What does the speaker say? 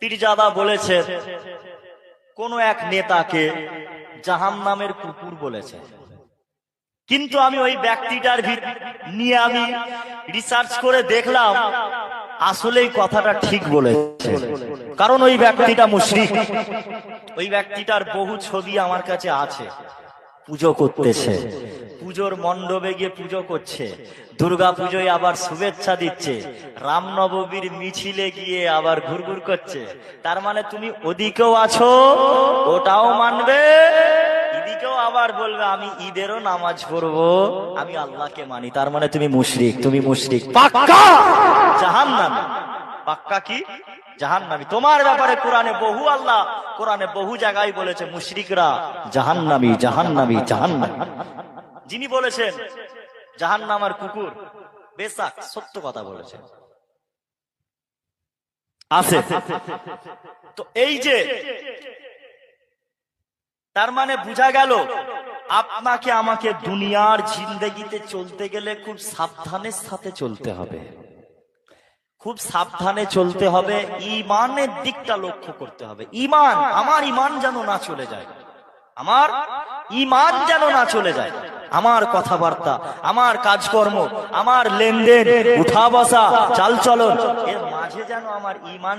পীরজাদা বলেছেন কোন এক নেতাকে জাহান নামের কুকুর বলেছে। কিন্তু আমি ওই ব্যক্তিটার নিয়ে আমি রিসার্চ করে দেখলাম আসলে এই কথাটা ঠিক বলেছে। কারণ ওই ব্যক্তিটা মুশরিক। ওই ব্যক্তিটার বহু ছবি আমার কাছে আছে। পুজো করতেছে। পুজোর মণ্ডপে গিয়ে পুজো করছে। দুর্গা পুজোয় আবার শুভেচ্ছা দিচ্ছে। রামনবমীর মিছিলে গিয়ে আবার ঘুরঘুর করছে। তার মানে তুমি ওদিকেও আছো ওটাও মানবে। এদিকেও আবার বলবে আমি ঈদেরও নামাজ পড়ব আমি আল্লাহকে মানি। তার মানে তুমি মুশরিক তুমি মুশরিক। পাক্কা! জাহান্নামী। পাক্কা কি? জাহান্নামী। তোমার ব্যাপারে কোরআনে বহু আল্লাহ কোরআনে বহু জায়গায় বলেছে মুশরিকরা জাহান্নামী জাহান্নামী জাহান্নামী। যিনি বলেছেন জাহান্নামার কুকুর বেসাক সত্য কথা বলেছেন আছে। তো এই যে, তার মানে বোঝা গেল, আপনাকে আমাকে দুনিয়ার জিন্দগিতে চলতে গেলে খুব সাবধানের সাথে চলতে হবে। খুব সাবধানে চলতে হবে, ইমানের দিকটা লক্ষ্য করতে হবে। ইমান, আমার ইমান যেন না চলে যায়। আমার ইমান যেন না চলে যায়। আমার কথাবার্তা আমার কাজকর্ম আমার লেনদেন উঠা বসা চালচলন এর মাঝে যেন আমার ইমান